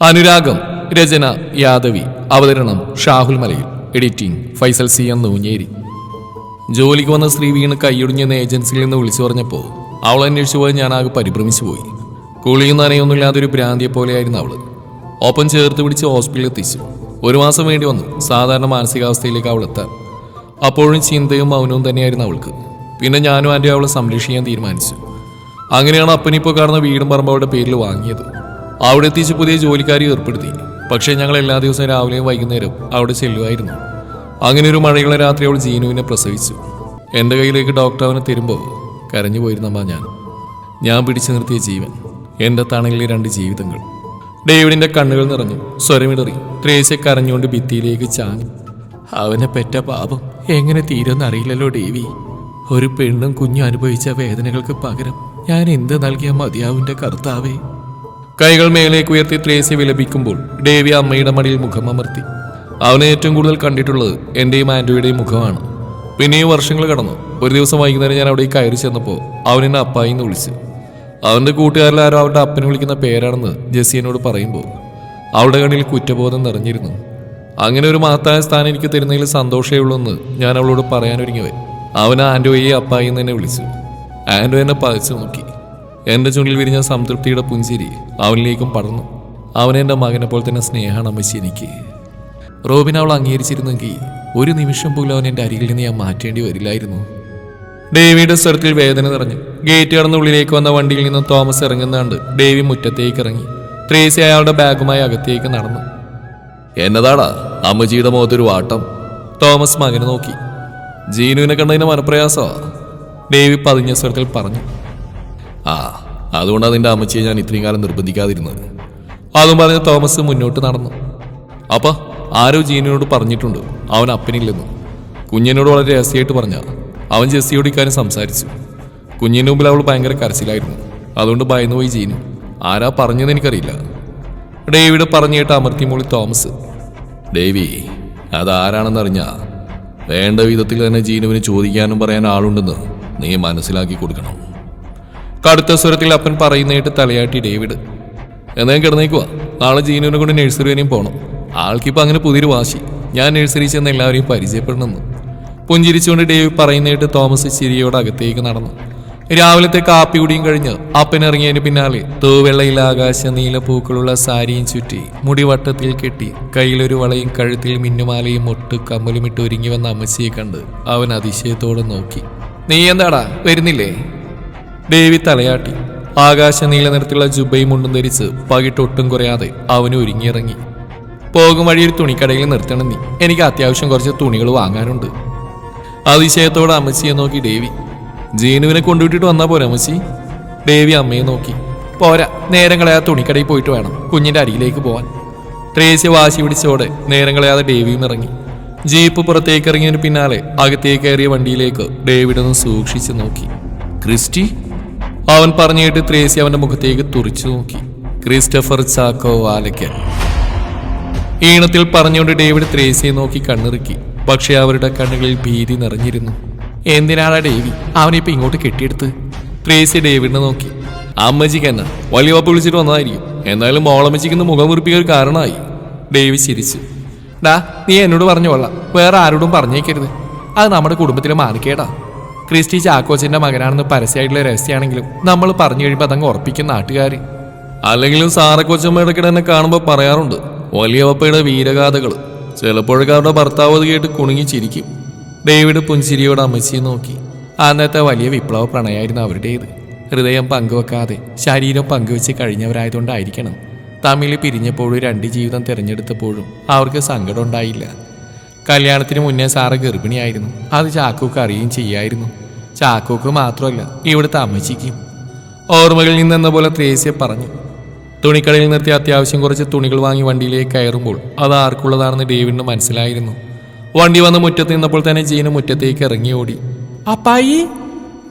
അനുരാഗം രചന യാദവി അവതരണം Shahul Malayil. Editing Faisal C M Noonjeri. ജോലിക്ക് വന്ന സ്ത്രീ വീണ് കൈയൊടിഞ്ഞെന്ന് ഏജൻസിയിൽ നിന്ന് വിളിച്ചു പറഞ്ഞപ്പോൾ അവൾ അന്വേഷിച്ചു പോയി ഞാൻ ആകെ പരിഭ്രമിച്ചു പോയി. കുളിയും നനയൊന്നുമില്ലാതെ ഒരു ഭ്രാന്തിയെ പോലെയായിരുന്നു അവൾ. ഒപ്പം ചേർത്ത് പിടിച്ച് ഹോസ്പിറ്റലിൽ എത്തിച്ചു. ഒരു മാസം വേണ്ടി വന്നു സാധാരണ മാനസികാവസ്ഥയിലേക്ക് അവൾ എത്താൻ. അപ്പോഴും ചിന്തയും മൗനവും തന്നെയായിരുന്നു അവൾക്ക്. പിന്നെ ഞാനും ആന്റെ അവളെ സംരക്ഷിക്കാൻ തീരുമാനിച്ചു. അങ്ങനെയാണ് അപ്പനിപ്പോൾ കാണുന്ന വീടും പറമ്പ് അവളുടെ പേരിൽ വാങ്ങിയത്. അവിടെ എത്തിച്ച് പുതിയ ജോലിക്കാരി ഏർപ്പെടുത്തി. പക്ഷേ ഞങ്ങൾ എല്ലാ ദിവസവും രാവിലെയും വൈകുന്നേരം അവിടെ ചെല്ലുമായിരുന്നു. അങ്ങനെ ഒരു മഴയുള്ള രാത്രി അവൾ ജീനുവിനെ പ്രസവിച്ചു. എന്റെ കയ്യിലേക്ക് ഡോക്ടർ അവനെ തരുമ്പോൾ കരഞ്ഞു പോയിരുന്നമ്മ ഞാൻ. ഞാൻ പിടിച്ചു നിർത്തിയ ജീവൻ എന്റെ തണലിലെ രണ്ട് ജീവിതങ്ങൾ. ഡേവിഡിന്റെ കണ്ണുകൾ നിറഞ്ഞു സ്വരമിടറി. ത്രേസ്യ കരഞ്ഞുകൊണ്ട് ഭിത്തിയിലേക്ക് ചാഞ്ഞു. അവനെ പെറ്റ പാപം എങ്ങനെ തീരുമെന്ന് അറിയില്ലല്ലോ ഡേവി. ഒരു പെണ്ണും കുഞ്ഞും അനുഭവിച്ച വേദനകൾക്ക് പകരം ഞാൻ എന്ത് നൽകിയ മതിയാവിന്റെ കർത്താവേ. കൈകൾ മേലേക്ക് ഉയർത്തി ത്രേസ്യ വിലപിക്കുമ്പോൾ ഡേവി അമ്മയുടെ മടിയിൽ മുഖം അമർത്തി. അവനെ ഏറ്റവും കൂടുതൽ കണ്ടിട്ടുള്ളത് എന്റെയും ആൻഡ്രോയുടെയും മുഖമാണ്. പിന്നെയും വർഷങ്ങൾ കടന്നു. ഒരു ദിവസം വൈകുന്നേരം ഞാൻ അവിടെ കയറി ചെന്നപ്പോൾ അവൻ എന്നെ അപ്പായി എന്ന് വിളിച്ചു. അവന്റെ കൂട്ടുകാരിലാരോ അവരുടെ അപ്പനെ വിളിക്കുന്ന പേരാണെന്ന് ജെസ്സിയനോട് പറയുമ്പോൾ അവളുടെ കണ്ണിൽ കുറ്റബോധം നിറഞ്ഞിരുന്നു. അങ്ങനെ ഒരു മഹത്തായ സ്ഥാനം എനിക്ക് തരുന്നതിൽ സന്തോഷമേ ഉള്ളൂ എന്ന് ഞാൻ അവളോട് പറയാനൊരുങ്ങിയവൻ. അവൻ ആൻഡോയെ അപ്പായി എന്ന് എന്നെ വിളിച്ചു. ആൻഡോ എന്നെ പതിച്ചു നോക്കി. എന്റെ ചുണ്ടിൽ വിരിഞ്ഞ സംതൃപ്തിയുടെ പുഞ്ചിരി അവനിലേക്കും പടർന്നു. അവനെന്റെ എന്റെ മകനെ പോലെ തന്നെ സ്നേഹമാണ് അമ്മച്ചി എനിക്ക് റോബിൻ അവൾ അംഗീകരിച്ചിരുന്നെങ്കിൽ ഒരു നിമിഷം പോലും അവൻ എന്റെ അരികിൽ നിന്ന് ഞാൻ മാറ്റേണ്ടി വരില്ലായിരുന്നു. ഡേവിയുടെ സ്വരത്തിൽ വേദന നിറഞ്ഞു ഗേറ്റ് കടന്ന് ഉള്ളിലേക്ക് വന്ന വണ്ടിയിൽ നിന്ന് തോമസ് ഇറങ്ങുന്നാണ്ട് ഡേവി മുറ്റത്തേക്ക് ഇറങ്ങി. ത്രേസി അയാളുടെ ബാഗുമായി അകത്തേക്ക് നടന്നു. എന്നതാടാ അമ്മജിയുടെ മുഖത്തൊരു വാട്ടം. തോമസ് മകനെ നോക്കി. ജീനുവിനെ കണ്ടതിന് മനപ്രയാസോ ഡേവി പതിഞ്ഞ സ്വരത്തിൽ പറഞ്ഞു. ആ അതുകൊണ്ടാണ് നിന്റെ അമ്മച്ചിയെ ഞാൻ ഇത്രയും കാലം നിർബന്ധിക്കാതിരുന്നത്. അതും പറഞ്ഞ തോമസ് മുന്നോട്ട് നടന്നു. അപ്പോൾ ആരോ ജീനിനോട് പറഞ്ഞിട്ടുണ്ട് അവൻ അപ്പനില്ലെന്ന്. കുഞ്ഞിനോട് വളരെ രഹസ്യമായിട്ട് പറഞ്ഞ അവൻ ജെസ്സിയോട് ഇക്കാര്യം സംസാരിച്ചു. കുഞ്ഞിന്റെ മുമ്പിൽ അവൾ ഭയങ്കര കരച്ചിലായിരുന്നു. അതുകൊണ്ട് ഭയന്നു പോയി ജീനു. ആരാ പറഞ്ഞതെന്ന് എനിക്കറിയില്ല. ഡേവിഡ് പറഞ്ഞു അമർത്തി അമർത്തിമൂളി തോമസ്. ഡേവി അതാരാണെന്നറിഞ്ഞ? വേണ്ട വിധത്തിൽ തന്നെ ജീനുവിന് ചോദിക്കാനും പറയാൻ ആളുണ്ടെന്ന് നീ മനസ്സിലാക്കി കൊടുക്കണം. കടുത്ത സ്വരത്തിൽ അപ്പൻ പറയുന്നതായിട്ട് തലയാട്ടി ഡേവിഡ്. എന്നാ കിടന്നേക്കുവാ. നാളെ ജീനുവിനെ കൊണ്ട് നഴ്സറി വരെയും പോകണം ആൾക്കിപ്പോൾ അങ്ങനെ പുതിയൊരു വാശി. ഞാൻ നഴ്സറി ചെന്ന് എല്ലാവരെയും പരിചയപ്പെടണമെന്ന്. പുഞ്ചിരിച്ചുകൊണ്ട് ഡേവിഡ് പറയുന്നതായിട്ട് തോമസ് ചിരിയോട് അകത്തേക്ക് നടന്നു. രാവിലത്തെ കാപ്പി കുടിയും കഴിഞ്ഞ് അപ്പൻ ഇറങ്ങിയതിന് പിന്നാലെ തൂവെള്ളയിൽ ആകാശ നീല പൂക്കളുള്ള സാരിയും ചുറ്റി മുടിവട്ടത്തിൽ കെട്ടി കയ്യിലൊരു വളയും കഴുത്തിൽ മിന്നുമാലയും ഒട്ട് കമ്മലും ഇട്ട് ഒരുങ്ങി വന്ന അമ്മച്ചിയെ കണ്ട് അവൻ അതിശയത്തോടെ നോക്കി. നീ എന്താടാ? വരുന്നില്ലേ? ഡേവി തലയാട്ടി. ആകാശ നീല നിറത്തിലുള്ള ജുബയും മുണ്ടും ധരിച്ച് പകിട്ടൊട്ടും കുറയാതെ അവന് ഒരുങ്ങിയിറങ്ങി. പോകും വഴി ഒരു തുണിക്കടയിൽ നിർത്തണം നീ. എനിക്ക് അത്യാവശ്യം കുറച്ച് തുണികൾ വാങ്ങാനുണ്ട്. അതിശയത്തോടെ അമ്മച്ചിയെ നോക്കി ദേവി. ജീനുവിനെ കൊണ്ടുവിട്ടിട്ട് വന്നാ പോരാ അമ്മച്ചി? ദേവി അമ്മയെ നോക്കി. പോരാ നേരം ആ തുണിക്കടയിൽ പോയിട്ട് വേണം കുഞ്ഞിന്റെ അരിയിലേക്ക് പോവാൻ. ത്രേസ്യ വാശി പിടിച്ചോടെ നേരം കളയാതെ ഡേവിയും ഇറങ്ങി. ജീപ്പ് പുറത്തേക്ക് ഇറങ്ങിയതിന് പിന്നാലെ അകത്തേക്ക് കയറിയ വണ്ടിയിലേക്ക് ഡേവിഡൊന്ന് സൂക്ഷിച്ചു നോക്കി. ക്രിസ്റ്റി? അവൻ പറഞ്ഞിട്ട് ത്രേസി അവന്റെ മുഖത്തേക്ക് തുറിച്ചു നോക്കി. ക്രിസ്റ്റഫർ ചാക്കോ വാലയ്ക്കൻ ഈണത്തിൽ പറഞ്ഞുകൊണ്ട് ഡേവിഡ് ത്രേസിയെ നോക്കി കണ്ണിറുക്കി. പക്ഷേ അവരുടെ കണ്ണുകളിൽ ഭീതി നിറഞ്ഞിരുന്നു. എന്തിനാടാ ഡേവി? അവനിപ്പോ ഇങ്ങോട്ട് കെട്ടിയെടുത്ത്? ത്രേസി ഡേവിഡിനെ നോക്കി. അമ്മച്ചിക്ക് എന്നാ? വലിയ വപ്പ് വിളിച്ചിട്ട് വന്നതായിരിക്കും. എന്നാലും മോളമ്മച്ചിക്കുന്ന മുഖം മുറിപ്പിക്കാൻ ഒരു കാരണമായി. ഡേവി ചിരിച്ചു. ഡാ നീ എന്നോട് പറഞ്ഞു കൊള്ളാം. വേറെ ആരോടും പറഞ്ഞേക്കരുത്. അത് നമ്മുടെ കുടുംബത്തിലെ മാനിക്കേടാ. ക്രിസ്റ്റി ചാക്കോച്ചിന്റെ മകനാണെന്ന് പരസ്യമായിട്ടുള്ള രഹസ്യമാണെങ്കിലും നമ്മൾ പറഞ്ഞു കഴിയുമ്പോൾ അതങ്ങ് ഉറപ്പിക്കും നാട്ടുകാർ അല്ലെങ്കിലും സാറക്കോച്ചമ്മയുടെ തന്നെ കാണുമ്പോൾ പറയാറുണ്ട് വലിയ പപ്പയുടെ വീരഗാഥകൾ ചിലപ്പോഴൊക്കെ അവരുടെ ഭർത്താവ് അത് കേട്ട് കുണുങ്ങിച്ചിരിക്കും ഡേവിഡ് പുഞ്ചിരിയോട് അമ്മച്ചിയെ നോക്കി. അന്നത്തെ വലിയ വിപ്ലവ പ്രണയമായിരുന്നു അവരുടേത്. ഹൃദയം പങ്കുവെക്കാതെ ശരീരം പങ്കുവെച്ച് കഴിഞ്ഞവരായതുകൊണ്ടായിരിക്കണം തമ്മിൽ പിരിഞ്ഞപ്പോഴും രണ്ട് ജീവിതം തിരഞ്ഞെടുത്തപ്പോഴും അവർക്ക് സങ്കടം ഉണ്ടായില്ല. കല്യാണത്തിന് മുന്നേ സാറ് ഗർഭിണിയായിരുന്നു. അത് ചാക്കോക്ക് അറിയുകയും ചെയ്യായിരുന്നു. ചാക്കോക്ക് മാത്രമല്ല ഇവിടുത്തെ അമ്മച്ചിക്കും. ഓർമ്മകളിൽ നിന്നെന്ന പോലെ ത്രേസ്യ പറഞ്ഞു തുണിക്കടയിൽ നിർത്തി അത്യാവശ്യം കുറച്ച് തുണികൾ വാങ്ങി വണ്ടിയിലേക്ക് കയറുമ്പോൾ അത് ആർക്കുള്ളതാണെന്ന് ഡേവിഡിന് മനസ്സിലായിരുന്നു. വണ്ടി വന്ന് മുറ്റത്ത് നിന്നപ്പോൾ തന്നെ ജീന മുറ്റത്തേക്ക് ഇറങ്ങി ഓടി. അപ്പായി!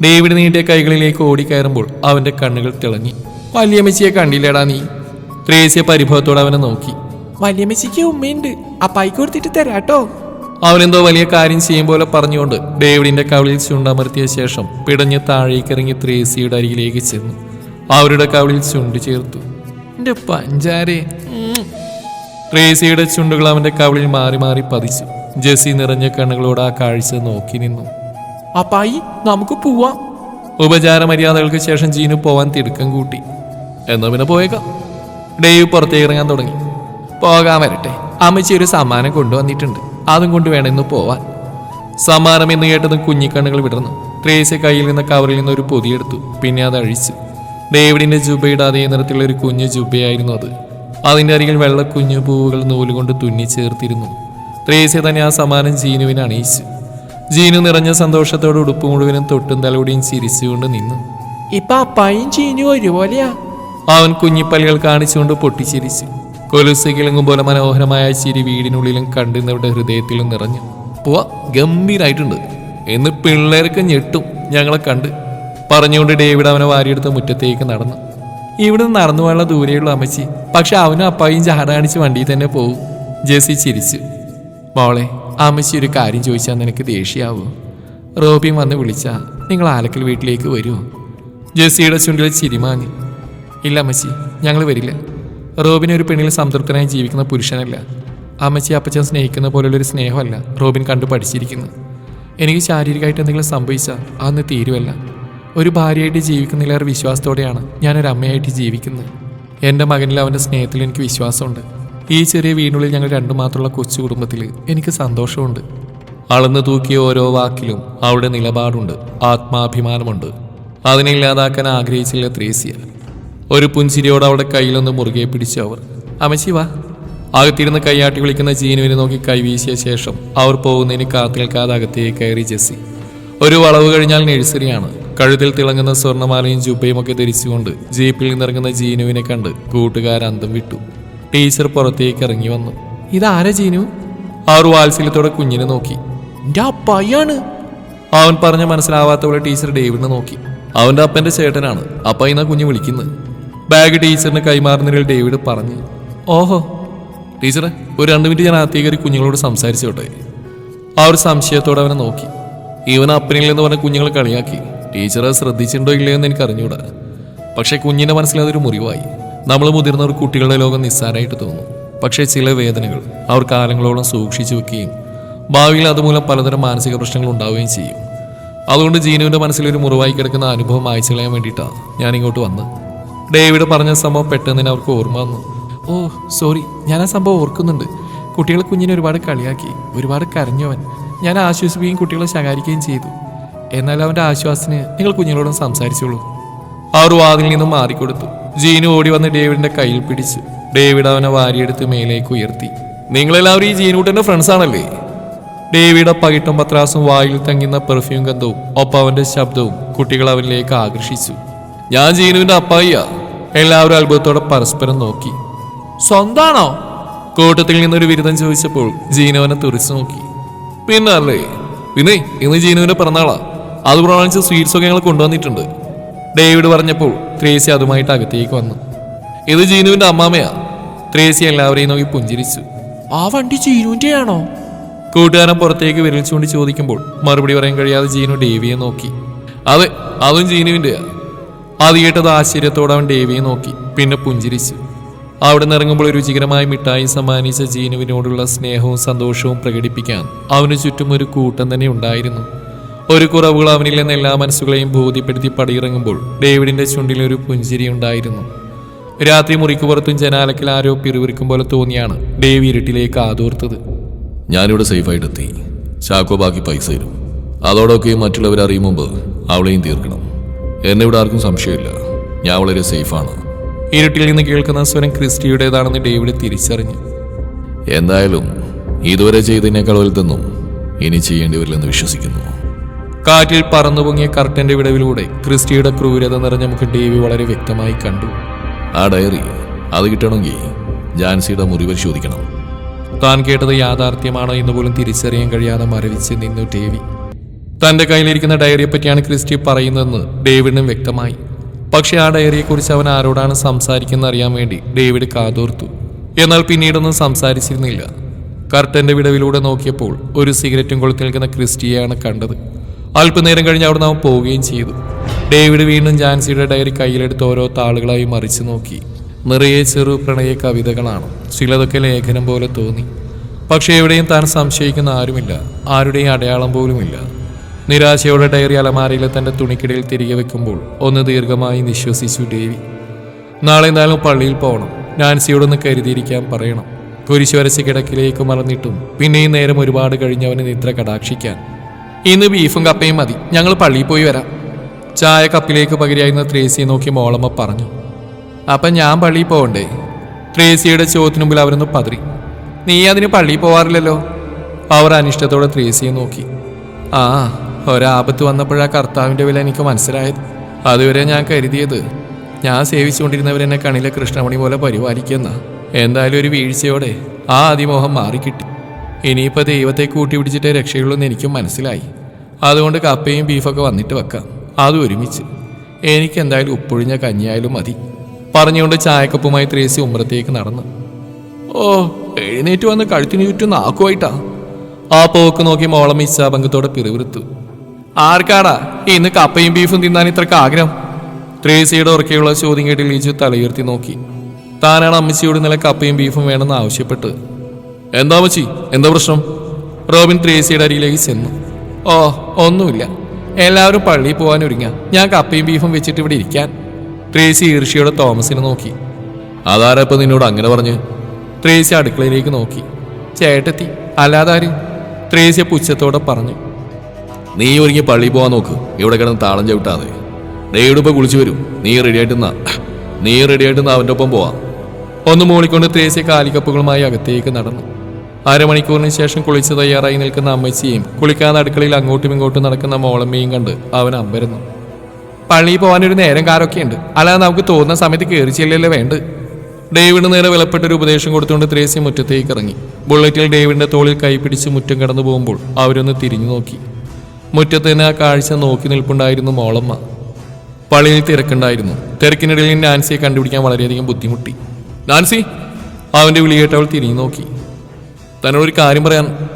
ഡേവിഡ് നീട്ടിയ കൈകളിലേക്ക് ഓടി കയറുമ്പോൾ അവന്റെ കണ്ണുകൾ തിളങ്ങി. വലിയമ്മച്ചിയെ കണ്ടില്ലേടാ നീ? ത്രേസ്യ പരിഭവത്തോടെ അവനെ നോക്കി. വലിയമ്മച്ചിക്ക് ഉമ്മയുണ്ട്. അപ്പായിക്ക് കൊടുത്തിട്ട് തരാട്ടോ. അവനെന്തോ വലിയ കാര്യം ചെയ്യും പോലെ പറഞ്ഞുകൊണ്ട് ഡേവിഡിന്റെ കവിളിൽ ചുണ്ടമർത്തിയ ശേഷം പിടഞ്ഞ് താഴേക്കിറങ്ങി ത്രേസിയുടെ അരികിലേക്ക് ചെന്നു. അവരുടെ കവിളിൽ ചുണ്ട് ചേർത്തു. എന്റെ പഞ്ചാരെ. ത്രേസിയുടെ ട്രേസിയുടെ ചുണ്ടുകൾ അവന്റെ കവിളിൽ മാറി മാറി പതിച്ചു. ജെസ്സി നിറഞ്ഞ കണ്ണുകളോട് ആ കാഴ്ച നോക്കി നിന്നു. അപ്പായി നമുക്ക് പോവാം. ഉപചാര മര്യാദകൾക്ക് ശേഷം ജീനു പോവാൻ തിടുക്കം കൂട്ടി. എന്നാ പിന്നെ പോയേക്കാം. ഡേവ് പുറത്തേക്ക് ഇറങ്ങാൻ തുടങ്ങി. പോകാൻ വരട്ടെ. അമ്മച്ചി ഒരു സമ്മാനം കൊണ്ടുവന്നിട്ടുണ്ട്. അതും കൊണ്ട് വേണം ഇന്ന് പോവാൻ. സമ്മാനം എന്ന് കേട്ടതും കുഞ്ഞിക്കണ്ണുകൾ വിടർന്നു. ട്രേസി കയ്യിൽ നിന്ന് കവറിൽ നിന്ന് ഒരു പൊതിയെടുത്തു പിന്നെ അത് അഴിച്ചു. ഡേവിഡിന്റെ ജുബയുടെ അതേ നിറത്തിലുള്ള ഒരു കുഞ്ഞു ജുബയായിരുന്നു അത്. അതിന്റെ അരികിൽ വെള്ള കുഞ്ഞു പൂവുകൾ നൂലുകൊണ്ട് തുന്നി ചേർത്തിരുന്നു. ത്രേസ്യ തന്നെ ആ സമ്മാനം ജീനുവിനെ അണിയിച്ചു. ജീനു നിറഞ്ഞ സന്തോഷത്തോടെ ഉടുപ്പ് മുഴുവനും തൊട്ടും തലോടിയും ചിരിച്ചുകൊണ്ട് നിന്നു. ഇപ്പൊ അപ്പായും ജീനു ഒരുപോലെയാ. അവൻ കുഞ്ഞിപ്പല്ലുകൾ കാണിച്ചുകൊണ്ട് പൊട്ടിച്ചിരിച്ചു. കൊലുസ് കിളങ്ങും പോലെ മനോഹരമായ ചിരി വീടിനുള്ളിലും കണ്ടിരുന്നവരുടെ ഹൃദയത്തിലും നിറഞ്ഞു. പോവാ ഗംഭീരായിട്ടുണ്ട്. എന്ന് പിള്ളേർക്ക് ഞെട്ടും ഞങ്ങളെ കണ്ട്. പറഞ്ഞുകൊണ്ട് ഡേവിഡ് അവനെ വാരിയെടുത്ത് മുറ്റത്തേക്ക് നടന്നു. ഇവിടെ നിന്ന് നടന്നു പോകാനുള്ള ദൂരെയുള്ള അമ്മച്ചി. പക്ഷെ അവനും അപ്പായും ചാടാണിച്ച് വണ്ടിയിൽ തന്നെ പോവും. ജെസി ചിരിച്ചു. മോളെ അമ്മച്ചി ഒരു കാര്യം ചോദിച്ചാൽ നിനക്ക് ദേഷ്യാവൂ? റോബിയും വന്ന് വിളിച്ചാൽ നിങ്ങൾ ആലക്കൽ വീട്ടിലേക്ക് വരുമോ ജെസ്സിയുടെ ചുണ്ടിൽ ചിരിമാങ്ങി ഇല്ല അമ്മച്ചി ഞങ്ങൾ വരില്ല. റോബിൻ ഒരു പെണ്ണിൽ സംതൃപ്തനായി ജീവിക്കുന്ന പുരുഷനല്ല. അമ്മച്ചി അപ്പച്ചൻ സ്നേഹിക്കുന്ന പോലുള്ളൊരു സ്നേഹമല്ല റോബിൻ കണ്ടു പഠിച്ചിരിക്കുന്നത് എനിക്ക് ശാരീരികമായിട്ട് എന്തെങ്കിലും സംഭവിച്ചാൽ അന്ന് തീരുവല്ല. ഒരു ഭാര്യയായിട്ട് ജീവിക്കുന്നതിലേറെ വിശ്വാസത്തോടെയാണ് ഞാനൊരു അമ്മയായിട്ട് ജീവിക്കുന്നത്. എന്റെ മകനിൽ അവന്റെ സ്നേഹത്തിൽ എനിക്ക് വിശ്വാസമുണ്ട്. ഈ ചെറിയ വീടിനുള്ളിൽ ഞങ്ങൾ രണ്ടു മാത്രമുള്ള കൊച്ചു കുടുംബത്തിൽ എനിക്ക് സന്തോഷമുണ്ട്. അളന്നു തൂക്കിയ ഓരോ വാക്കിലും അവളുടെ നിലപാടുണ്ട് ആത്മാഭിമാനമുണ്ട്. അതിനെ ഇല്ലാതാക്കാൻ ആഗ്രഹിച്ചില്ല ത്രേസ്യ. ഒരു പുഞ്ചിരിയോട് അവളുടെ കയ്യിലൊന്ന് മുറുകെ പിടിച്ചു അവർ. അമശി വാ അകത്തിരുന്ന് കൈയാട്ടി വിളിക്കുന്ന ജീനുവിനെ നോക്കി കൈവീശിയ ശേഷം അവർ പോകുന്നതിന് കാത്തു നിൽക്കാതെ അകത്തേക്ക് കയറി ജെസ്സി. ഒരു വളവ് കഴിഞ്ഞാൽ നഴ്സറിയാണ്. കഴുത്തിൽ തിളങ്ങുന്ന സ്വർണമാലയും ജുബയും ഒക്കെ ധരിച്ചുകൊണ്ട് ജീപ്പിൽ നിന്നിറങ്ങുന്ന ജീനുവിനെ കണ്ട് കൂട്ടുകാർ അന്തം വിട്ടു. ടീച്ചർ പുറത്തേക്ക് ഇറങ്ങി വന്നു. ഇതാരാ ജീനു? അവർ വാത്സല്യത്തോടെ കുഞ്ഞിനെ നോക്കി. എന്റെ അപ്പായാണ് അവൻ പറഞ്ഞ മനസ്സിലാവാത്തവളെ ടീച്ചർ ഡേവിഡിനെ നോക്കി. അവന്റെ അപ്പന്റെ ചേട്ടനാണ്. അപ്പ ഇന്ന കുഞ്ഞ് വിളിക്കുന്നത് ബാഗ് ടീച്ചറിന് കൈമാറുന്നതിൽ ഡേവിഡ് പറഞ്ഞു ഓഹോ ടീച്ചറെ ഒരു രണ്ട് മിനിറ്റ് ഞാൻ ആത്തീകരി കുഞ്ഞുങ്ങളോട് സംസാരിച്ചോട്ടെ ആ ഒരു സംശയത്തോടെ അവനെ നോക്കി. ഇവൻ അപ്പനിൽ എന്ന് പറഞ്ഞ കുഞ്ഞുങ്ങളെ കളിയാക്കി. ടീച്ചറെ ശ്രദ്ധിച്ചിട്ടുണ്ടോ ഇല്ലയോ എന്ന് എനിക്ക് അറിഞ്ഞൂടാ. പക്ഷെ കുഞ്ഞിന്റെ മനസ്സിൽ അതൊരു മുറിവായി. നമ്മൾ മുതിർന്നവർ കുട്ടികളുടെ ലോകം നിസ്സാരമായിട്ട് തോന്നും പക്ഷേ ചില വേദനകൾ അവർ കാലങ്ങളോളം സൂക്ഷിച്ചു വെക്കുകയും ഭാവിയിൽ അതുമൂലം പലതരം മാനസിക പ്രശ്നങ്ങൾ ഉണ്ടാവുകയും ചെയ്യും. അതുകൊണ്ട് ജീനുവിന്റെ മനസ്സിലൊരു മുറിവായി കിടക്കുന്ന അനുഭവം അയച്ചു കളയാൻ വേണ്ടിയിട്ടാണ് ഞാൻ ഇങ്ങോട്ട് വന്നത്. ഡേവിഡ് പറഞ്ഞ സംഭവം പെട്ടെന്ന് അവർക്ക് ഓർമ്മ വന്നു. ഓ സോറി ഞാൻ ആ സംഭവം ഓർക്കുന്നുണ്ട്. കുട്ടികളെ കുഞ്ഞിനെ ഒരുപാട് കളിയാക്കി ഒരുപാട് കരഞ്ഞവൻ. ഞാൻ ആശ്വസിപ്പിക്കുകയും കുട്ടികളെ ശകാരിക്കുകയും ചെയ്തു. എന്നാൽ അവന്റെ ആശ്വാസത്തിന് നിങ്ങൾ കുഞ്ഞുങ്ങളോടും സംസാരിച്ചോളൂ. അവർ വാതിൽ നിന്നും മാറിക്കൊടുത്തു. ജീനു ഓടി വന്ന് ഡേവിഡിന്റെ കയ്യിൽ പിടിച്ച് ഡേവിഡ് അവനെ വാരിയെടുത്ത് മേലേക്ക് ഉയർത്തി. നിങ്ങളെല്ലാവരും ഈ ജീനുട്ടന്റെ ഫ്രണ്ട്സ് ആണല്ലേ? ഡേവിയുടെ പകിട്ടും പത്രാസും വായിൽ തങ്ങുന്ന പെർഫ്യൂം ഗന്ധവും ഒപ്പം അവന്റെ ശബ്ദവും കുട്ടികൾ അവനിലേക്ക് ആകർഷിച്ചു. ഞാൻ ജീനുവിന്റെ അപ്പായിയാ. എല്ലാവരും അത്ഭുതത്തോടെ പരസ്പരം നോക്കി. സ്വന്താണോ? കൂട്ടത്തിൽ നിന്നൊരു ബിരുദം ചോദിച്ചപ്പോൾ ജീനുവിനെ തുറിച്ചു നോക്കി. പിന്നെ അല്ലേ? പിന്നെ ഇന്ന് ജീനുവിന്റെ പിറന്നാളാ. അത് പ്രമാണിച്ച് സ്വീറ്റ്സ് ഒക്കെ ഞങ്ങൾ കൊണ്ടുവന്നിട്ടുണ്ട്. ഡേവിഡ് പറഞ്ഞപ്പോൾ ത്രേസി അതുമായിട്ട് അകത്തേക്ക് വന്നു. ഇത് ജീനുവിന്റെ അമ്മാമയാ. ത്രേസി എല്ലാവരെയും നോക്കി പുഞ്ചിരിച്ചു. ആ വണ്ടി ചീനുവിന്റെ ആണോ കൂട്ടുകാരൻ പുറത്തേക്ക് വിരലിച്ചുകൊണ്ട് ചോദിക്കുമ്പോൾ മറുപടി പറയാൻ കഴിയാതെ ജീനു ഡേവിയെ നോക്കി. അതെ അതും ജീനുവിന്റെയാ അത് കേട്ടത് ആശ്ചര്യത്തോടെ അവൻ ദേവിയെ നോക്കി പിന്നെ പുഞ്ചിരിച്ചു. അവിടെ നിന്ന് ഇറങ്ങുമ്പോൾ രുചികരമായ മിഠായി സമ്മാനിച്ച ജീനുവിനോടുള്ള സ്നേഹവും സന്തോഷവും പ്രകടിപ്പിക്കാൻ അവന് ചുറ്റും ഒരു കൂട്ടം തന്നെ ഉണ്ടായിരുന്നു. ഒരു കുറവുകൾ അവനില്ലെന്ന് എല്ലാ മനസ്സുകളെയും ബോധ്യപ്പെടുത്തി പടിയിറങ്ങുമ്പോൾ ഡേവിഡിന്റെ ചുണ്ടിൽ ഒരു പുഞ്ചിരി ഉണ്ടായിരുന്നു. രാത്രി മുറിക്ക് പുറത്തും ജനാലക്കിൽ ആരോ പിറുവിറുക്കും പോലെ തോന്നിയാണ് ഡേവി ഇരുട്ടിലേക്ക് ആതോർത്തത്. ഞാനിവിടെ സേഫായിട്ട് എത്തി ചാക്കോ ബാക്കി പൈസ തരും. മറ്റുള്ളവർ അറിയും മുമ്പ് അവളെയും തീർക്കണം. എന്നെ ഇവിടെ ആർക്കും സംശയമില്ല. ഞാൻ വളരെ സേഫാണ്. ഇരുട്ടിൽ നിന്ന് കേൾക്കുന്ന സ്വരം ക്രിസ്റ്റിയുടേതാണെന്ന് ഡേവിഡ് തിരിച്ചറിഞ്ഞു. എന്തായാലും ഇതുവരെ ചെയ്തതിനേക്കാൾ വലുതെന്നും ഇനി ചെയ്യേണ്ടി വരില്ലെന്ന് വിശ്വസിക്കുന്നു. കാറ്റിൽ പറന്നു പൊങ്ങിയ കർട്ടന്റെ വിടവിലൂടെ ക്രിസ്റ്റിയുടെ ക്രൂരത നിറഞ്ഞ നമുക്ക് ഡേവി വളരെ വ്യക്തമായി കണ്ടു. ആ ഡയറി അത് കിട്ടണമെങ്കിൽ ജാൻസിയുടെ മുറി പരിശോധിക്കണം. താൻ കേട്ടത് യാഥാർത്ഥ്യമാണോ എന്ന് പോലും തിരിച്ചറിയാൻ കഴിയാതെ മരവിച്ച് നിന്നു ഡേവി. തന്റെ കയ്യിലിരിക്കുന്ന ഡയറിയെ പറ്റിയാണ് ക്രിസ്റ്റി പറയുന്നതെന്ന് ഡേവിഡിനും വ്യക്തമായി. പക്ഷെ ആ ഡയറിയെക്കുറിച്ച് അവൻ ആരോടാണ് സംസാരിക്കുന്ന അറിയാൻ വേണ്ടി ഡേവിഡ് കാതോർത്തു. എന്നാൽ പിന്നീടൊന്നും സംസാരിച്ചിരുന്നില്ല. കർട്ടന്റെ വിടവിലൂടെ നോക്കിയപ്പോൾ ഒരു സിഗരറ്റും കൊളുത്തി നിൽക്കുന്ന ക്രിസ്റ്റിയെയാണ് കണ്ടത്. അല്പനേരം കഴിഞ്ഞ് അവിടുന്ന് അവൻ പോവുകയും ചെയ്തു. ഡേവിഡ് വീണ്ടും ജാൻസിയുടെ ഡയറി കയ്യിലെടുത്ത് ഓരോ താളുകളായി മറിച്ചു നോക്കി. നിറയെ ചെറു പ്രണയ കവിതകളാണ്. ചിലതൊക്കെ ലേഖനം പോലെ തോന്നി. പക്ഷേ എവിടെയും താൻ സംശയിക്കുന്ന ആരുമില്ല. ആരുടെയും അടയാളം പോലുമില്ല. നിരാശയോടെ ഡയറി അലമാരയിലെ തന്റെ തുണിക്കിടയിൽ തിരികെ വെക്കുമ്പോൾ ഒന്ന് ദീർഘമായി നിശ്വസിച്ചു ദേവി നാളെ എന്തായാലും പള്ളിയിൽ പോകണം. നാൻസിയോടൊന്ന് കരുതിയിരിക്കാൻ പറയണം. കുരിശ് വരച്ച് കിടക്കിലേക്ക് മറന്നിട്ടും പിന്നെയും നേരം ഒരുപാട് കഴിഞ്ഞ് അവന് നിദ്ര കടാക്ഷിക്കാൻ. ഇന്ന് ബീഫും കപ്പയും മതി. ഞങ്ങൾ പള്ളിയിൽ പോയി വരാം. ചായ കപ്പിലേക്ക് പകരായിരുന്ന ത്രേസിയെ നോക്കി മോളമ്മ പറഞ്ഞു. അപ്പം ഞാൻ പള്ളിയിൽ പോകണ്ടേ? ത്രേസിയുടെ ചോദ്യത്തിന് മുമ്പിൽ അവരൊന്ന് പതറി. നീ അതിന് പള്ളിയിൽ പോവാറില്ലല്ലോ? അവർ അനിഷ്ടത്തോടെ ത്രേസിയെ നോക്കി. ആ ഒരാപത്ത് വന്നപ്പോഴാ കർത്താവിന്റെ വില എനിക്ക് മനസ്സിലായത്. അതുവരെ ഞാൻ കരുതിയത് ഞാൻ സേവിച്ചുകൊണ്ടിരുന്നവരെന്നെ കണിലെ കൃഷ്ണമണി പോലെ പരിപാലിക്കുന്ന എന്തായാലും ഒരു വീഴ്ചയോടെ ആ അതിമോഹം മാറിക്കിട്ടി. ഇനിയിപ്പോൾ ദൈവത്തെ കൂട്ടി പിടിച്ചിട്ടേ രക്ഷയുള്ളൂ എന്ന് എനിക്കും മനസ്സിലായി. അതുകൊണ്ട് കപ്പയും ബീഫൊക്കെ വന്നിട്ട് വെക്കാം. അത് ഒരുമിച്ച്. എനിക്ക് എന്തായാലും ഉപ്പൊഴിഞ്ഞ കഞ്ഞിയായാലും മതി. പറഞ്ഞുകൊണ്ട് ചായക്കപ്പുമായി ത്രേസി ഉമ്രത്തേക്ക് നടന്നു. ഓ എഴുന്നേറ്റ് വന്ന് കഴുത്തിന് ചുറ്റും നാക്കുമായിട്ടാ. ആ പോക്ക് നോക്കി മോളം ഇച്ഛാഭംഗത്തോടെ പിറുവിറുത്തു ആർക്കാടാ? ഇന്ന് കപ്പയും ബീഫും തിന്നാൻ ഇത്രക്ക് ആഗ്രഹം? ത്രേസിയുടെ ഉറക്കെയുള്ള ചോദ്യം കേട്ട് ലീജു തലയുയർത്തി നോക്കി. താനാണ് അമ്മച്ചിയോട് ഇന്നലെ കപ്പയും ബീഫും വേണമെന്ന് ആവശ്യപ്പെട്ട്. എന്താ അമ്മച്ചി? എന്താ പ്രശ്നം? റോബിൻ ത്രേസിയുടെ അരിയിലേക്ക് ചെന്നു. ഓ ഒന്നുമില്ല. എല്ലാവരും പള്ളിയിൽ പോകാൻ ഒരുങ്ങ. ഞാൻ കപ്പയും ബീഫും വെച്ചിട്ട് ഇവിടെ ഇരിക്കാൻ. ത്രേസി ഈർഷ്യയോടെ തോമസിനെ നോക്കി. അതാരാ ഇപ്പൊ നിന്നോട് അങ്ങനെ പറഞ്ഞ്? ത്രേസി അടുക്കളയിലേക്ക് നോക്കി. ചേട്ടത്തി അല്ലാതാര്? ത്രേസ്യ പുച്ഛത്തോടെ പറഞ്ഞു. നീ ഒരുങ്ങി പള്ളി പോവാൻ നോക്ക്. ഇവിടെ കിടന്ന് താളം ചവിട്ടാതെ. ഡേയുടെ കുളിച്ചു വരും. നീ റെഡിയായിട്ടെന്നാ നീ റെഡിയായിട്ടെന്നാ അവന്റെ ഒപ്പം പോവാം. ഒന്ന് മൂളിക്കൊണ്ട് ത്രേസ്യ കാലിക്കപ്പുകളുമായി അകത്തേക്ക് നടന്നു. അരമണിക്കൂറിന് ശേഷം കുളിച്ച് തയ്യാറായി നിൽക്കുന്ന അമ്മച്ചിയും കുളിക്കാതെ അടുക്കളയിൽ അങ്ങോട്ടും ഇങ്ങോട്ടും നടക്കുന്ന മോളമ്മയും കണ്ട് അവൻ അമ്പരുന്നു. പള്ളിയിൽ പോകാനൊരു നേരം കാരൊക്കെയുണ്ട് അല്ലാതെ നമുക്ക് തോന്നുന്ന സമയത്ത് കയറി ചെല്ലല്ലേ വേണ്ട ഡേവിഡ് നേരെ വിലപ്പെട്ടൊരു ഉപദേശം കൊടുത്തുകൊണ്ട് ത്രേസ്യ മുറ്റത്തേക്ക് ഇറങ്ങി. ബുള്ളറ്റിൽ ഡേവിഡിന്റെ തോളിൽ കൈപിടിച്ച് മുറ്റം കടന്നു പോകുമ്പോൾ അവരൊന്ന് തിരിഞ്ഞു നോക്കി. മുറ്റത്ത് തന്നെ ആ കാഴ്ച നോക്കി നിൽപ്പുണ്ടായിരുന്നു മോളമ്മ. പള്ളിയിൽ തിരക്കുണ്ടായിരുന്നു. തിരക്കിനിടയിൽ നാൻസിയെ കണ്ടുപിടിക്കാൻ വളരെയധികം ബുദ്ധിമുട്ടി. നാൻസി അവന്റെ വിളി കേട്ടവൾ തിരിഞ്ഞു നോക്കി. തന്നോടൊരു കാര്യം പറയാൻ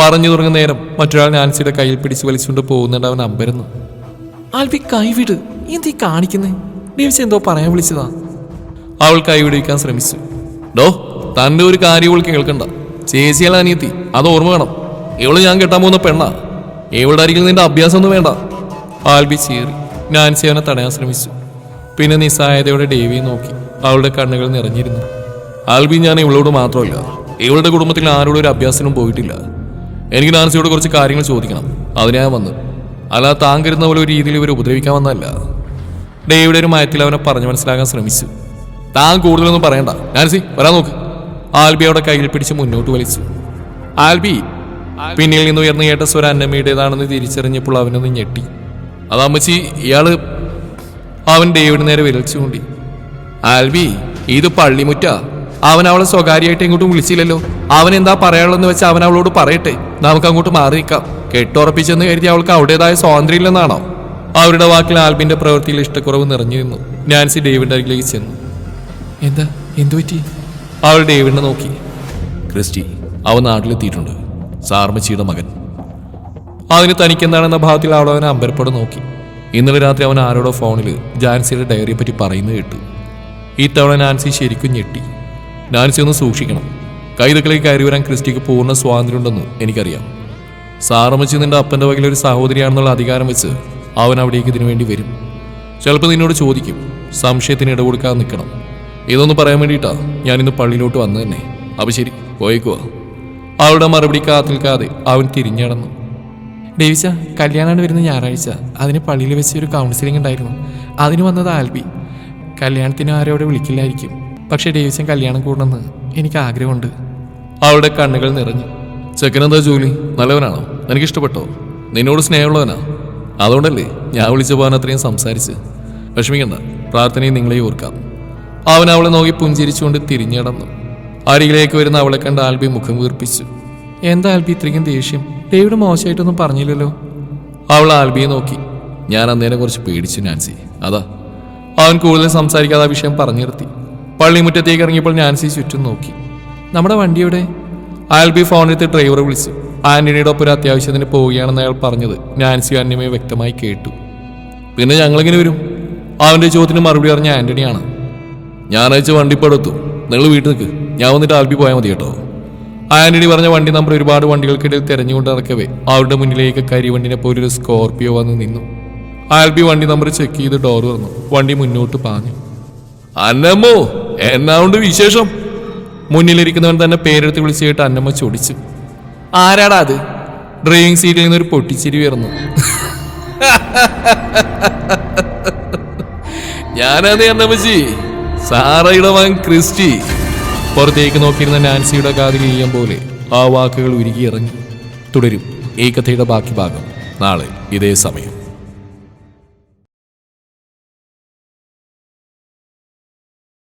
പറഞ്ഞു തുടങ്ങുന്ന നേരം മറ്റൊരാൾ നാൻസിയുടെ കയ്യിൽ പിടിച്ച് വലിച്ചുകൊണ്ട് പോകുന്നുണ്ട് അവൻ അമ്പരുന്നു. ആൽബി കൈവിട്. എന്തീ കാണിക്കുന്നേ? ഡേവിസ് എന്തോ പറയാൻ വിളിച്ചതാ. അവൾ കൈവിടിക്കാൻ ശ്രമിച്ചു. ഡോ തന്റെ ഒരു കാര്യം ഇവൾ കേൾക്കണ്ട. ചേച്ചിയാൽ അനിയത്തി അത് ഓർമ്മ വേണം. ഇവൾ ഞാൻ കെട്ടാൻ പോകുന്ന പെണ്ണാ. ഇവളുടെ അരികിൽ നിന്റെ അഭ്യാസം ഒന്നും വേണ്ട. ആൽബി ചീറി. നാൻസി അവനെ തടയാൻ ശ്രമിച്ചു. പിന്നെ നിസ്സായതയോടെ ഡേവിയെ നോക്കി. അവളുടെ കണ്ണുകൾ നിറഞ്ഞിരുന്നു. ആൽബി ഞാൻ ഇവളോട് മാത്രമല്ല. ഇവളുടെ കുടുംബത്തിൽ ആരോടും ഒരു അഭ്യാസത്തിനും പോയിട്ടില്ല. എനിക്ക് നാൻസിയോട് കുറച്ച് കാര്യങ്ങൾ ചോദിക്കണം. അതിനാ വന്നു അല്ലാതെ താൻ പോലെ ഒരു രീതിയിൽ ഇവർ ഉപദ്രവിക്കാൻ വന്നതല്ല. ഡേവിയുടെ ഒരു മയത്തിൽ അവനെ പറഞ്ഞു മനസ്സിലാക്കാൻ ശ്രമിച്ചു. താൻ കൂടുതലൊന്നും പറയണ്ട. നാൻസി വരാൻ നോക്ക്. ആൽബി അവിടെ കയ്യിൽ പിടിച്ച് മുന്നോട്ട് വലിച്ചു. ആൽബി പിന്നിൽ നിന്ന് ഉയർന്നു കേട്ട സ്വര അന്നമ്മയുടേതാണെന്ന് തിരിച്ചറിഞ്ഞപ്പോൾ അവനൊന്ന് ഞെട്ടി. അതമ്മച്ചി ഇയാൾ അവൻ ഡേവിഡ് നേരെ വിരൽച്ചുകൊണ്ടി ആൽബി ഇത് പള്ളിമുറ്റ. അവൻ അവളെ സ്വകാര്യമായിട്ട് ഇങ്ങോട്ടും വിളിച്ചില്ലല്ലോ. അവൻ എന്താ പറയാനുള്ളതെന്ന് വെച്ചാൽ അവൻ അവളോട് പറയട്ടെ. നമുക്ക് അങ്ങോട്ട് മാറി നിൽക്കാം. കെട്ടുറപ്പിച്ചെന്ന് കരുതി അവൾക്ക് അവളുടേതായ സ്വാതന്ത്ര്യം ഇല്ലെന്നാണോ? അവരുടെ വാക്കിൽ ആൽബിന്റെ പ്രവൃത്തിയിൽ ഇഷ്ടക്കുറവ് നിറഞ്ഞു നിന്നു. നാൻസി ഡേവിഡിന്റെ അരികിലേക്ക് ചെന്നു. എന്താ? എന്തു പറ്റി അവൾ ഡേവിഡിനെ നോക്കി. ക്രിസ്റ്റി അവൻ നാട്ടിലെത്തിയിട്ടുണ്ട്. സാർമച്ചിയുടെ മകൻ. അതിന് തനിക്കെന്താണെന്ന ഭാഗത്തിൽ അവൾ അവനെ അമ്പരപ്പോടെ നോക്കി. ഇന്നലെ രാത്രി അവൻ ആരോടോ ഫോണിൽ ജാൻസിയുടെ ഡയറിയെ പറ്റി പറയുന്നു കേട്ടു. ഇത്തവണ നാൻസി ശരിക്കും ഞെട്ടി. നാൻസി ഒന്ന് സൂക്ഷിക്കണം. കൈതക്കളിലേക്ക് കയറി വരാൻ ക്രിസ്റ്റിക്ക് പൂർണ സ്വാതന്ത്ര്യമുണ്ടെന്ന് എനിക്കറിയാം. സാറമ്മച്ചി നിന്റെ അപ്പന്റെ വകയിൽ ഒരു സഹോദരിയാണെന്നുള്ള അധികാരം വെച്ച് അവൻ അവിടേക്ക് ഇതിനു വേണ്ടി വരും. ചിലപ്പോൾ നിന്നോട് ചോദിക്കും സംശയത്തിന് ഇട കൊടുക്കാതെ നിൽക്കണം. ഇതൊന്ന് പറയാൻ വേണ്ടിയിട്ടാ ഞാനിന്ന് പള്ളിയിലോട്ട് വന്നു തന്നെ അപ്പം ശരി പോയേക്കുവാ. അവളുടെ മറുപടി കാത്തു നിൽക്കാതെ അവൻ തിരിഞ്ഞടന്നു. ഡേവിച്ച കല്യാണാണ് വരുന്ന ഞായറാഴ്ച. അതിന് പള്ളിയിൽ വെച്ച് ഒരു കൗൺസിലിംഗ് ഉണ്ടായിരുന്നു. അതിന് വന്നത് ആൽബി. കല്യാണത്തിന് ആരോടെ വിളിക്കില്ലായിരിക്കും. പക്ഷേ ഡേവിച്ചൻ കല്യാണം കൂടണമെന്ന് എനിക്ക് ആഗ്രഹമുണ്ട്. അവളുടെ കണ്ണുകൾ നിറഞ്ഞു. ചെക്കനെന്താ ജോലി? നല്ലവനാണോ? എനിക്കിഷ്ടപ്പെട്ടോ? നിന്നോട് സ്നേഹമുള്ളവനാ? അതുകൊണ്ടല്ലേ ഞാൻ വിളിച്ചു പോകാൻ അത്രയും സംസാരിച്ച്. വിഷമിക്കണ്ട. പ്രാർത്ഥനയും നിങ്ങളെ ഓർക്കാം. അവൻ അവളെ നോക്കി പുഞ്ചിരിച്ചുകൊണ്ട് തിരിഞ്ഞടന്നു. അരികിലേക്ക് വരുന്ന അവളെ കണ്ട ആൽബി മുഖം വീർപ്പിച്ചു. എന്താ ആൽബി ഇത്രയ്ക്കും ദേഷ്യം? ഡേവിഡ് മോശമായിട്ടൊന്നും പറഞ്ഞില്ലല്ലോ? അവൾ ആൽബിയെ നോക്കി. ഞാൻ അന്നേരം കുറച്ച് പേടിച്ചു നാൻസി. അതാ. അവൻ കൂടുതൽ സംസാരിക്കാതെ ആ വിഷയം പറഞ്ഞു നിർത്തി. പള്ളിമുറ്റത്തേക്ക് ഇറങ്ങിയപ്പോൾ നാൻസി ചുറ്റും നോക്കി. നമ്മുടെ വണ്ടിയുടെ ആൽബി ഫോണെടുത്ത് ഡ്രൈവറെ വിളിച്ചു. ആന്റണിയുടെ ഒപ്പം ഒരു അത്യാവശ്യത്തിന് പോവുകയാണെന്ന് അയാൾ പറഞ്ഞത്. നാൻസി അന്യമേ വ്യക്തമായി കേട്ടു. പിന്നെ ഞങ്ങളിങ്ങനെ വരും? അവന്റെ ചോദ്യത്തിന് മറുപടി പറഞ്ഞ ആന്റണിയാണ്. ഞായറാഴ്ച വണ്ടിപ്പെടുത്തു നിങ്ങൾ വീട്ടിൽ നിൽക്ക്. ഞാൻ വന്നിട്ട് ആൽബി പോയാൽ മതി കേട്ടോ. ആന്റണി പറഞ്ഞ വണ്ടി നമ്പർ ഒരുപാട് വണ്ടികൾക്കിടയിൽ തെരഞ്ഞുകൊണ്ട് നടക്കവേ. അവരുടെ മുന്നിലേക്ക് കരിവണ്ടിനെ പോലെ ഒരു സ്കോർപിയോ വന്ന് നിന്നു. ആൽബി വണ്ടി നമ്പർ ചെക്ക് ചെയ്ത് ഡോർ തുറന്നു. വണ്ടി മുന്നോട്ട് പാഞ്ഞു. അന്നമ്മോ എന്നാ ഉണ്ട് വിശേഷം? മുന്നിലിരിക്കുന്നവൻ തന്നെ പേരെടുത്ത് വിളിച്ചിട്ട് അന്നമ്മ ചൊടിച്ചു. ആരാടാ അത്? ഡ്രൈവിംഗ് സീറ്റിൽ നിന്ന് ഒരു പൊട്ടിച്ചിരി ഉയർന്നു. ഞാനത് അന്നമ്മച്ചി. സാറയുടെ മകൻ ക്രിസ്റ്റി. പുറത്തേക്ക് നോക്കിയിരുന്ന നാൻസിയുടെ കാതിൽ ഈയം പോലെ ആ വാക്കുകൾ ഉരുകിയിറങ്ങി. തുടരും. ഈ കഥയുടെ ബാക്കി ഭാഗം നാളെ ഇതേ സമയം.